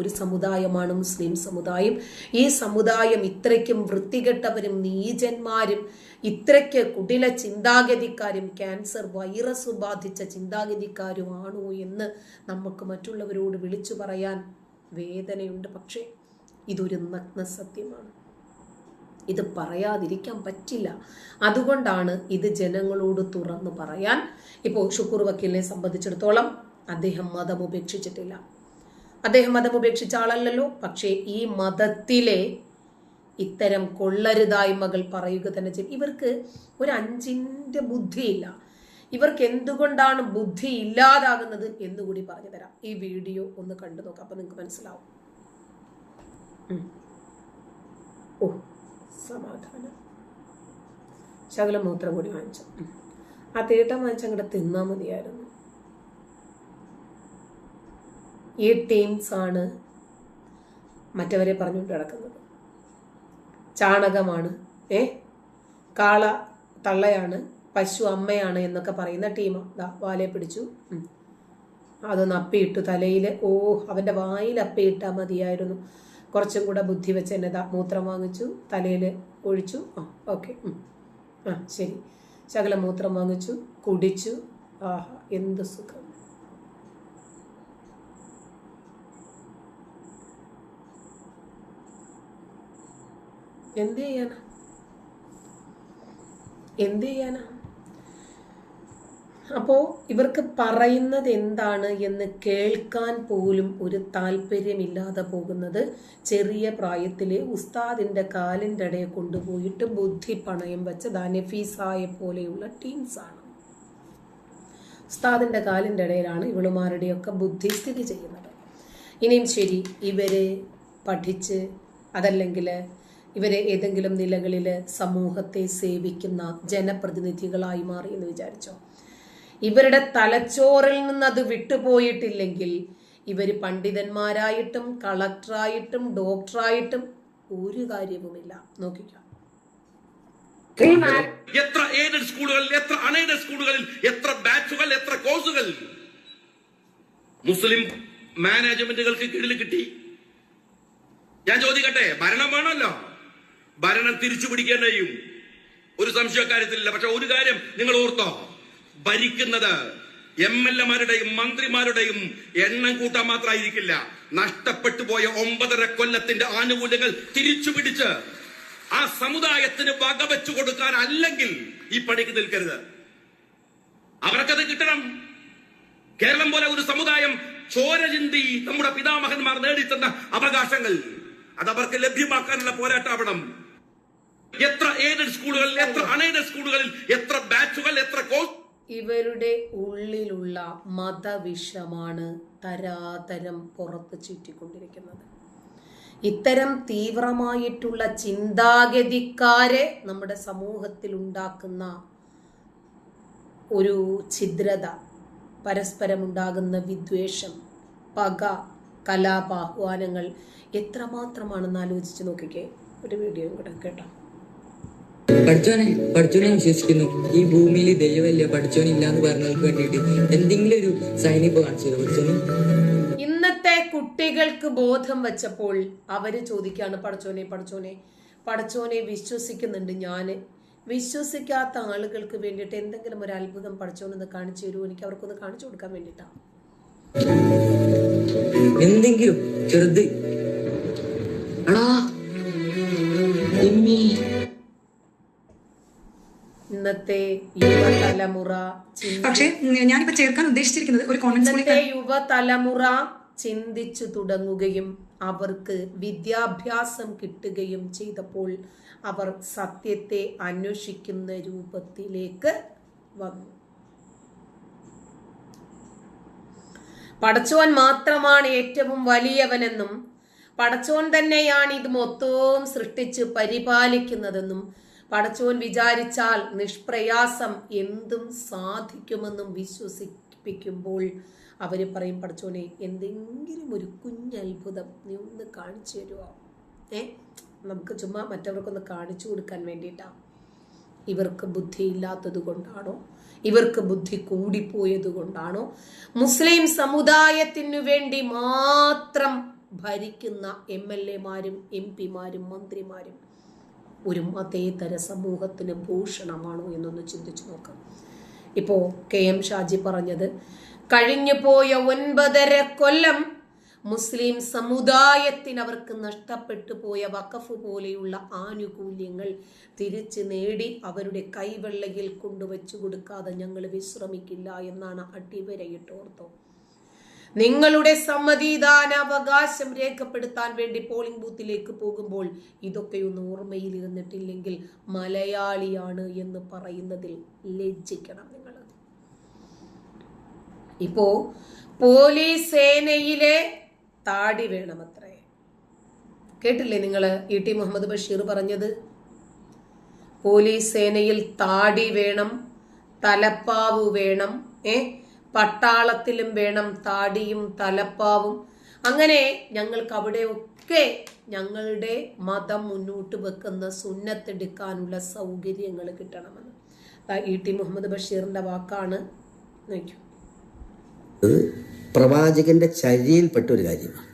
ഒരു സമുദായമാണ് മുസ്ലിം സമുദായം. ഈ സമുദായം ഇത്രയ്ക്കും വൃത്തികെട്ടവരും നീചന്മാരും ഇത്രയ്ക്ക് കുടില ചിന്താഗതിക്കാരും ക്യാൻസർ വൈറസ് ബാധിച്ച ചിന്താഗതിക്കാരുമാണോ എന്ന് നമുക്ക് മറ്റുള്ളവരോട് വിളിച്ചു പറയാൻ വേദനയുണ്ട്. പക്ഷേ ഇതൊരു നഗ്ന സത്യമാണ്. ഇത് പറയാതിരിക്കാൻ പറ്റില്ല. അതുകൊണ്ടാണ് ഇത് ജനങ്ങളോട് തുറന്നു പറയാൻ. ഇപ്പോൾ ഷുക്കൂർ വക്കീലിനെ സംബന്ധിച്ചിടത്തോളം അദ്ദേഹം മതം ഉപേക്ഷിച്ചിട്ടില്ല. അദ്ദേഹം മതം ഉപേക്ഷിച്ച ആളല്ലല്ലോ. പക്ഷേ ഈ മതത്തിലെ ഇത്തരം കൊള്ളരുതായ്മകൾ പറയുക തന്നെ ചെയ്യും. ഇവർക്ക് ഒരു അഞ്ചിന്റെ ബുദ്ധിയില്ല. ഇവർക്ക് എന്തുകൊണ്ടാണ് ബുദ്ധി ഇല്ലാതാകുന്നത് എന്നുകൂടി പറഞ്ഞു തരാം. ഈ വീഡിയോ ഒന്ന് കണ്ടു നോക്കാം. അപ്പം നിങ്ങൾക്ക് മനസ്സിലാവും. ഓ സമാധാനം. ശകലം മൂത്രം കൂടി വാങ്ങിച്ചു. ആ തീട്ടം വാങ്ങിച്ച് അങ്ങോട്ട് തിന്നാ മതിയായിരുന്നു. ഈ ആണ് മറ്റവരെ പറഞ്ഞുകൊണ്ട് നടക്കുന്നത്. ചാണകമാണ് ഏ? കാള തള്ളയാണ് പശു അമ്മയാണ് എന്നൊക്കെ പറയുന്ന ടീം വാലെ പിടിച്ചു. അതൊന്ന് അപ്പിയിട്ടു തലയിൽ ഓ അവന്റെ വായിൽ അപ്പിയിട്ടാൽ മതിയായിരുന്നു. കുറച്ചും കൂടെ ബുദ്ധി വെച്ച് എന്നെ മൂത്രം വാങ്ങിച്ചു തലയിൽ ഒഴിച്ചു. ആ ഓക്കെ ആ ശരി. ശകലം മൂത്രം വാങ്ങിച്ചു കുടിച്ചു. ആഹാ എന്ത് സുഖം. എന്ത് ചെയ്യാനാ എന്ത് ചെയ്യാനാ ഇവർക്ക് പറയുന്നത് എന്താണ് എന്ന് കേൾക്കാൻ പോലും ഒരു താല്പര്യമില്ലാതെ പോകുന്നത് ചെറിയ പ്രായത്തിലെ ഉസ്താദിന്റെ കാലിന്റെ ഇടയെ കൊണ്ടുപോയിട്ട് ബുദ്ധി പണയം വെച്ച ദാനഫീസായ പോലെയുള്ള ടീംസാണ് ഉസ്താദിന്റെ കാലിന്റെ ഇടയിലാണ് ഇവളുമാരുടെയൊക്കെ ബുദ്ധി സ്ഥിതി ചെയ്യുന്നത്. ഇനിയും ശരി ഇവരെ പഠിച്ച് അതല്ലെങ്കിൽ ഇവരെ ഏതെങ്കിലും നിലകളിൽ സമൂഹത്തെ സേവിക്കുന്ന ജനപ്രതിനിധികളായി മാറി എന്ന് വിചാരിച്ചോ? ഇവരുടെ തലച്ചോറിൽ നിന്ന് അത് വിട്ടുപോയിട്ടില്ലെങ്കിൽ ഇവർ പണ്ഡിതന്മാരായിട്ടും കളക്ടറായിട്ടും ഡോക്ടറായിട്ടും ഒരു കാര്യവുമില്ല. നോക്കിക്കാം. എത്ര എയ്ഡഡ് സ്കൂളുകളിൽ എത്ര അൺഎയ്ഡഡ് സ്കൂളുകളിൽ എത്ര ബാച്ചുകൾ എത്ര കോഴ്സുകൾ മുസ്ലിം മാനേജ്മെന്റുകൾക്ക് കീഴിൽ കിട്ടി. ഞാൻ ചോദിക്കട്ടെ ഭരണം വേണമല്ലോ? ഭരണം തിരിച്ചു പിടിക്കാൻ കഴിയും. ഒരു സംശയക്കാര്യത്തിലില്ല. പക്ഷെ ഒരു കാര്യം നിങ്ങൾ ഓർത്തോ. ഭരിക്കുന്നത് എം എൽ എമാരുടെയും മന്ത്രിമാരുടെയും എണ്ണം കൂട്ടാൻ മാത്രമായിരിക്കില്ല. നഷ്ടപ്പെട്ടു പോയ ഒമ്പതര കൊല്ലത്തിന്റെ ആനുകൂല്യങ്ങൾ തിരിച്ചു പിടിച്ച് ആ സമുദായത്തിന് വകവെച്ചു കൊടുക്കാൻ അല്ലെങ്കിൽ ഈ പണിക്ക് നിൽക്കരുത്. അവർക്കത് കിട്ടണം. കേരളം പോലെ ഒരു സമുദായം ചോര ചിന്തി നമ്മുടെ പിതാമഹന്മാർ നേടിത്തന്ന അവകാശങ്ങൾ. അത് അവർക്ക് ലഭ്യമാക്കാനുള്ള പോരാട്ടാവണം എത്ര എയ്ഡഡ് സ്കൂളുകളിൽ എത്ര അൺഎയ്ഡഡ് സ്കൂളുകളിൽ എത്ര ബാച്ചുകൾ എത്ര കോഴ്സ് ഇവരുടെ ഉള്ളിലുള്ള മതവിഷമാണ് തരാതരം പുറത്ത് ചുറ്റിക്കൊണ്ടിരിക്കുന്നത്. ഇത്തരം തീവ്രമായിട്ടുള്ള ചിന്താഗതിക്കാരെ നമ്മുടെ സമൂഹത്തിൽ ഉണ്ടാക്കുന്ന ഒരു ഛിദ്രത പരസ്പരമുണ്ടാകുന്ന വിദ്വേഷം പക കലാപാഹ്വാനങ്ങൾ എത്രമാത്രമാണെന്ന് ആലോചിച്ച് നോക്കിക്കേ. ഒരു വീഡിയോ കൂടെ കേട്ടോ. പഠിച്ചോനെ പഠിച്ചോനെ വിശ്വസിക്കുന്നു. ഈ ഭൂമിയിൽ ദൈവമല്ല പഠിച്ചോനില്ല എന്ന് പറഞ്ഞവർക്ക് വേണ്ടിയിട്ട് എന്തെങ്കിലും ഒരു സൈൻ ഇപ്പൊ കാണിച്ചു പഠിച്ചോന് ഇന്നത്തെ കുട്ടികൾക്ക് ബോധം വെച്ചപ്പോൾ അവർ ചോദിക്കാണ് പഠിച്ചോനെ പഠിച്ചോനെ പഠിച്ചോനെ വിശ്വസിക്കുന്നുണ്ട് ഞാൻ. വിശ്വസിക്കാത്ത ആളുകൾക്ക് വേണ്ടിയിട്ട് എന്തെങ്കിലും ഒരു അത്ഭുതം പഠിച്ചോന്ന് കാണിച്ചു തരുമോ? എനിക്ക് അവർക്കൊന്ന് കാണിച്ചു കൊടുക്കാൻ വേണ്ടിയിട്ടാണ് എന്തെങ്കിലും ചെറുത്. എടാ ഇന്നത്തെ യുവതലമുറ പക്ഷേ ഞാനിപ്പോ ചേർക്കാൻ ഉദ്ദേശിച്ചിരിക്കുന്നത് ഒരു ഇന്നത്തെ യുവതലമുറ ചിന്തിച്ചു തുടങ്ങുകയും അവർക്ക് വിദ്യാഭ്യാസം കിട്ടുകയും ചെയ്തപ്പോൾ അവർ സത്യത്തെ അന്വേഷിക്കുന്ന രൂപത്തിലേക്ക് വന്നു. പടച്ചോൻ മാത്രമാണ് ഏറ്റവും വലിയവനെന്നും പടച്ചോൻ തന്നെയാണ് ഇത് മൊത്തവും സൃഷ്ടിച്ച് പരിപാലിക്കുന്നതെന്നും പടച്ചോൻ വിചാരിച്ചാൽ നിഷ്പ്രയാസം എന്തും സാധിക്കുമെന്നും വിശ്വസിപ്പിക്കുമ്പോൾ അവർ പറയും പടച്ചോനെ എന്തെങ്കിലും ഒരു കുഞ്ഞത്ഭുതം നീ ഒന്ന് കാണിച്ചു തരുമോ ഏ? നമുക്ക് ചുമ്മാ മറ്റവർക്കൊന്ന് കാണിച്ചു കൊടുക്കാൻ വേണ്ടിയിട്ടാണ് ഇവർക്ക് ബുദ്ധി ഇല്ലാത്തത് കൊണ്ടാണോ? ഇവർക്ക് ബുദ്ധി കൂടിപ്പോയത് കൊണ്ടാണോ? മുസ്ലിം സമുദായത്തിനു വേണ്ടി മാത്രം ഭരിക്കുന്ന എം എൽ എമാരും എം പിമാരും മന്ത്രിമാരും ഒരു മതേതര സമൂഹത്തിന് ഭൂഷണമാണോ എന്നൊന്ന് ചിന്തിച്ചു നോക്കാം. ഇപ്പോ കെ എം ഷാജി പറഞ്ഞത് കഴിഞ്ഞു പോയ ഒൻപതര കൊല്ലം മുസ്ലിം സമുദായത്തിന് അവർക്ക് നഷ്ടപ്പെട്ടു പോയ വഖഫ് പോലെയുള്ള ആനുകൂല്യങ്ങൾ തിരിച്ചു നേടി അവരുടെ കൈവെള്ളയിൽ കൊണ്ടുവച്ചു കൊടുക്കാതെ ഞങ്ങൾ വിശ്രമിക്കില്ല എന്നാണ് അടിവരയിട്ട് ഓർത്തോ നിങ്ങളുടെ സമ്മതിദാനാവകാശം രേഖപ്പെടുത്താൻ വേണ്ടി പോളിംഗ് ബൂത്തിലേക്ക് പോകുമ്പോൾ ഇതൊക്കെയൊന്നും ഓർമ്മയിൽ ഇരുന്നിട്ടില്ലെങ്കിൽ മലയാളിയാണ് എന്ന് പറയുന്നതിൽ ലജ്ജിക്കണം നിങ്ങൾ. ഇപ്പോ പോലീസ് സേനയിലെ താടി വേണമത്രേ. കേട്ടില്ലേ നിങ്ങൾ ഇ ടി മുഹമ്മദ് ബഷീർ പറഞ്ഞത്? പോലീസ് സേനയിൽ താടി വേണം തലപ്പാവ് വേണം ഏ? പട്ടാളത്തിലും വേണം താടിയും തലപ്പാവും. അങ്ങനെ ഞങ്ങൾക്ക് അവിടെയൊക്കെ ഞങ്ങളുടെ മതം മുന്നോട്ട് വെക്കുന്ന സുന്നത്തെടുക്കാനുള്ള സൗകര്യങ്ങൾ കിട്ടണമെന്ന്. ഇ ടി മുഹമ്മദ് ബഷീറിന്റെ വാക്കാണ്. നോക്കൂ. പ്രവാചകന്റെ ചര്യയിൽപ്പെട്ട ഒരു കാര്യമാണ്.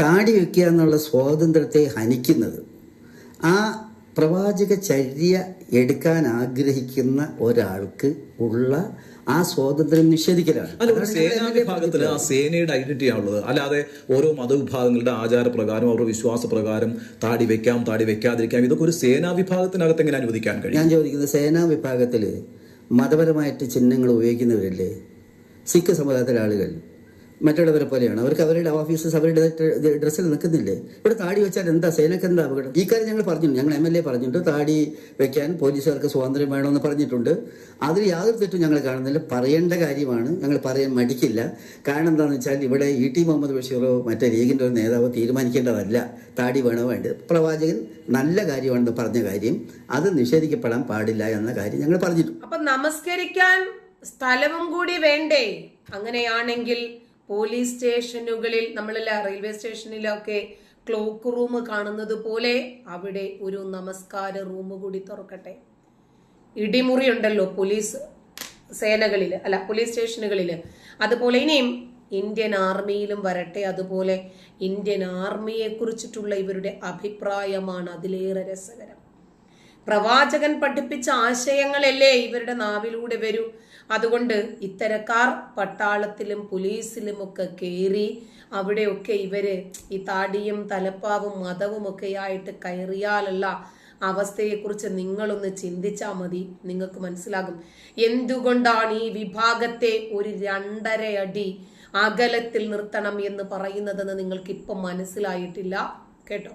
താടി വയ്ക്കുക എന്നുള്ള സ്വാതന്ത്ര്യത്തെ ഹനിക്കുന്നത് ആ പ്രവാചക ചര്യ എടുക്കാൻ ആഗ്രഹിക്കുന്ന ഒരാൾക്ക് ഉള്ള ആ സ്വാതന്ത്ര്യം നിഷേധിക്കലാണ്. അല്ല സേനാ വിഭാഗത്തിൽ ആ സേനയുടെ ഐഡന്റിറ്റി ആണുള്ളത് അല്ലാതെ ഓരോ മതവിഭാഗങ്ങളുടെ ആചാരപ്രകാരം അവരുടെ വിശ്വാസ പ്രകാരം താടി വെക്കാം താടി വെക്കാതിരിക്കാം. ഇതൊക്കെ ഒരു സേനാ വിഭാഗത്തിനകത്ത് എങ്ങനെ അനുവദിക്കാൻ കഴിയും? ഞാൻ ചോദിക്കുന്നത് സേനാ വിഭാഗത്തിൽ മതപരമായിട്ട് ചിഹ്നങ്ങൾ ഉപയോഗിക്കുന്നവരല്ലേ? സിഖ് സമുദായത്തിലെ ആളുകൾ. മറ്റുള്ളവരെ പോലെയാണ്. അവർക്ക് അവരുടെ ഓഫീസസ് അവരുടെ ഡ്രസ്സിൽ നിൽക്കുന്നില്ലേ? ഇവിടെ താടി വെച്ചാൽ എന്താ? സേനക്ക് എന്താ അപകടം? ഈ കാര്യം ഞങ്ങൾ പറഞ്ഞിട്ടുണ്ട്. ഞങ്ങൾ എം എൽ എ പറഞ്ഞിട്ടുണ്ട്. താടി വെക്കാൻ പോലീസുകാർക്ക് സ്വാതന്ത്ര്യം വേണമെന്ന് പറഞ്ഞിട്ടുണ്ട്. അതിൽ യാതൊരു തെറ്റും ഞങ്ങൾ കാണുന്നില്ല. പറയേണ്ട കാര്യമാണ്. ഞങ്ങൾ പറയാൻ മടിക്കില്ല. കാരണം എന്താണെന്ന് വെച്ചാൽ ഇവിടെ ഇ ടി മുഹമ്മദ് ബഷീറോ മറ്റേ ലീഗിന്റെ ഒരു നേതാവ് തീരുമാനിക്കേണ്ടതല്ല. താടി വേണോ വേണ്ടത് പ്രവാചകൻ നല്ല കാര്യമാണെന്ന് പറഞ്ഞ കാര്യം. അത് നിഷേധിക്കപ്പെടാൻ പാടില്ല എന്ന കാര്യം ഞങ്ങൾ പറഞ്ഞിട്ടുണ്ട്. അപ്പൊ നമസ്കരിക്കാൻ സ്ഥലവും കൂടി വേണ്ടേ? അങ്ങനെയാണെങ്കിൽ പോലീസ് സ്റ്റേഷനുകളിൽ നമ്മളെല്ലാം റെയിൽവേ സ്റ്റേഷനിലൊക്കെ ക്ലോക്ക് റൂം കാണുന്നത് പോലെ അവിടെ ഒരു നമസ്കാര റൂം കൂടി തുറക്കട്ടെ. ഇടിമുറി ഉണ്ടല്ലോ പോലീസ് സേനകളിൽ അല്ല പോലീസ് സ്റ്റേഷനുകളിൽ അതുപോലെ ഇനിയും ഇന്ത്യൻ ആർമിയിലും വരട്ടെ. അതുപോലെ ഇന്ത്യൻ ആർമിയെ കുറിച്ചിട്ടുള്ള ഇവരുടെ അഭിപ്രായമാണ് അതിലേറെ രസകരം. പ്രവാചകൻ പഠിപ്പിച്ച ആശയങ്ങളല്ലേ ഇവരുടെ നാവിലൂടെ വരൂ. അതുകൊണ്ട് ഇത്തരക്കാർ പട്ടാളത്തിലും പോലീസിലും ഒക്കെ കയറി അവിടെയൊക്കെ ഇവർ ഈ താടിയും തലപ്പാവും മതവും ഒക്കെ ആയിട്ട് കയറിയാലുള്ള അവസ്ഥയെക്കുറിച്ച് നിങ്ങളൊന്ന് ചിന്തിച്ചാൽ മതി. നിങ്ങൾക്ക് മനസ്സിലാകും. എന്തുകൊണ്ടാണ് ഈ വിഭാഗത്തെ ഒരു രണ്ടര അടി അകലത്തിൽ നിർത്തണം എന്ന് പറയുന്നതെന്ന് നിങ്ങൾക്ക് ഇപ്പം മനസ്സിലായിട്ടില്ല. കേട്ടോ?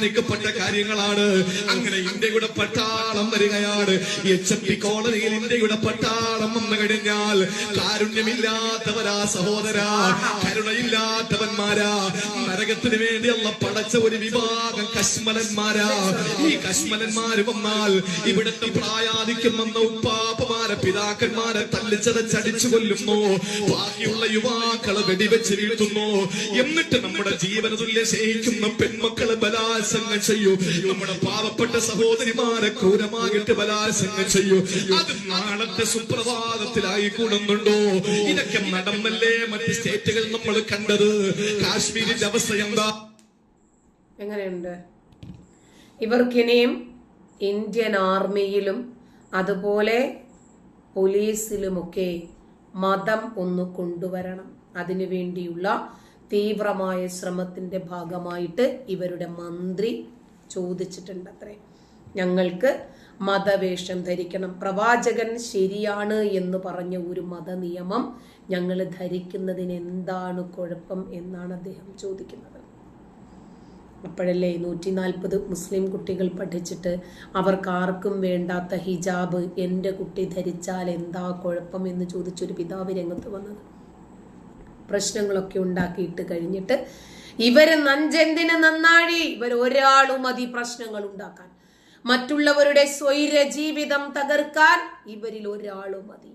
തീരുമാനിക്കപ്പെട്ട കാര്യങ്ങളാണ്. അങ്ങനെ ഇന്ത്യയുടെ പട്ടാളം വരികയാണ്. എച്ച് എം പി കോളനിയിൽ ഇന്ത്യയുടെ പട്ടാളം വന്നു കഴിഞ്ഞാൽ കാരുണ്യമില്ലാത്തവരാ സഹോദരാ കരുണയില്ലാത്തവന്മാരാ. നരകത്തിന് വേണ്ടിയുള്ള പടച്ച ഒരു വിഭാഗം കശ്മലന്മാരാ. ഈ കശ്മലന്മാര് വന്നാൽ ഇവിടുത്തെ പ്രായാധിക്യം വന്ന ഉപ്പാപ്പമാരെ പിതാക്കന്മാരെ തല്ലിച്ചതച്ചടിച്ചു കൊല്ലുന്നു. ബാക്കിയുള്ള യുവാക്കളെ വെടിവെച്ച് വീഴ്ത്തുന്നു. എന്നിട്ട് നമ്മുടെ ജീവന തുല്യ സ്നേഹിക്കുന്ന പെൺമക്കളെ ബലാത്സംഗം ചെയ്യൂ. നമ്മുടെ പാവപ്പെട്ട സഹോദരിമാരെ ക്രൂരമായിട്ട് ബലാത്സംഗം ചെയ്യൂ. അത് നാളത്തെ സുപ്രഭാതത്തിലായി കൂടുന്നുണ്ടോ? ഇതൊക്കെ നടന്നല്ലേ മറ്റ് സ്റ്റേറ്റുകൾ നമ്മൾ കണ്ടത്? കാശ്മീരിന്റെ അവസ്ഥ എങ്ങനെയുണ്ട്? ഇവർക്കിനിയും ഇന്ത്യൻ ആർമിയിലും അതുപോലെ പോലീസിലുമൊക്കെ മതം ഒന്ന് കൊണ്ടുവരണം. അതിനു വേണ്ടിയുള്ള തീവ്രമായ ശ്രമത്തിന്റെ ഭാഗമായിട്ട് ഇവരുടെ മന്ത്രി ചോദിച്ചിട്ടുണ്ട് അത്രേ ഞങ്ങൾക്ക് മതവേഷം ധരിക്കണം. പ്രവാചകൻ ശരിയാണ് എന്ന് പറഞ്ഞ ഒരു മതനിയമം ഞങ്ങൾ ധരിക്കുന്നതിന് എന്താണ് കുഴപ്പം എന്നാണ് അദ്ദേഹം ചോദിക്കുന്നത്. അപ്പോഴല്ലേ നൂറ്റി നാൽപ്പത് മുസ്ലിം കുട്ടികൾ പഠിച്ചിട്ട് അവർക്ക് ആർക്കും വേണ്ടാത്ത ഹിജാബ് എന്റെ കുട്ടി ധരിച്ചാൽ എന്താ കുഴപ്പം എന്ന് ചോദിച്ചൊരു പിതാവ് രംഗത്ത് വന്നത്. പ്രശ്നങ്ങളൊക്കെ ഉണ്ടാക്കിയിട്ട് കഴിഞ്ഞിട്ട് ഇവർ നഞ്ചെന്തിന് നന്നാഴി? ഇവർ ഒരാളും മതി പ്രശ്നങ്ങൾ ഉണ്ടാക്കാൻ. മറ്റുള്ളവരുടെ സ്വൈര ജീവിതം തകർക്കാൻ ഇവരിൽ ഒരാളും മതി.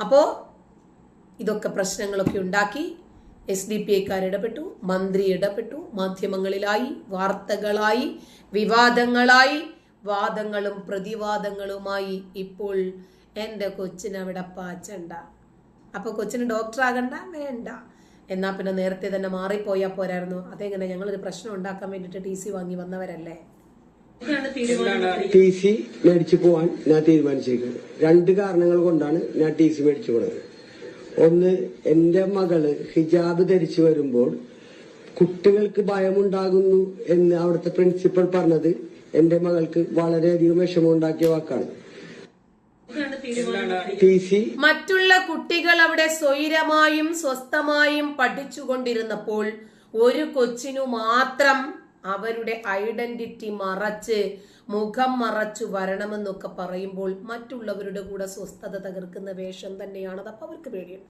അപ്പോ ഇതൊക്കെ പ്രശ്നങ്ങളൊക്കെ ഉണ്ടാക്കി എസ് ഡി പി ഐക്കാർ ഇടപെട്ടു മന്ത്രി ഇടപെട്ടു മാധ്യമങ്ങളിലായി വാർത്തകളായി വിവാദങ്ങളായി വാദങ്ങളും പ്രതിവാദങ്ങളുമായി ഇപ്പോൾ എന്റെ കൊച്ചിനവിടെ പാച്ചണ്ട. അപ്പൊ കൊച്ചിന് ഡോക്ടർ ആകണ്ട? വേണ്ട. എന്നാ പിന്നെ നേരത്തെ തന്നെ മാറിപ്പോയാൽ പോരായിരുന്നു. അതെങ്ങനെ? ഞങ്ങളൊരു പ്രശ്നം ഉണ്ടാക്കാൻ വേണ്ടിട്ട് ടി സി വാങ്ങി വന്നവരല്ലേ? ടി സി മേടിച്ചു പോവാൻ ഞാൻ തീരുമാനിച്ചിരിക്കുന്നത്. രണ്ട് കാരണങ്ങൾ കൊണ്ടാണ് ഞാൻ ടി സി മേടിച്ചു പോണത്. ഒന്ന് എന്റെ മകൾ ഹിജാബ് ധരിച്ചു വരുമ്പോൾ കുട്ടികൾക്ക് ഭയമുണ്ടാകുന്നു എന്ന് അവിടുത്തെ പ്രിൻസിപ്പൽ പറഞ്ഞത് എന്റെ മകൾക്ക് വളരെയധികം വിഷമമുണ്ടാക്കിയ വാക്കാണ്. മറ്റുള്ള കുട്ടികൾ അവിടെ സ്വൈരമായും സ്വസ്ഥമായും പഠിച്ചുകൊണ്ടിരുന്നപ്പോൾ ഒരു കൊച്ചിനു മാത്രം അവരുടെ ഐഡന്റിറ്റി മറച്ച് മുഖം മറച്ചു വരണമെന്നൊക്കെ പറയുമ്പോൾ മറ്റുള്ളവരുടെ കൂടെ സ്വസ്ഥത തകർക്കുന്ന വേഷം തന്നെയാണത്. അപ്പം അവർക്ക് പേടിയുണ്ട്.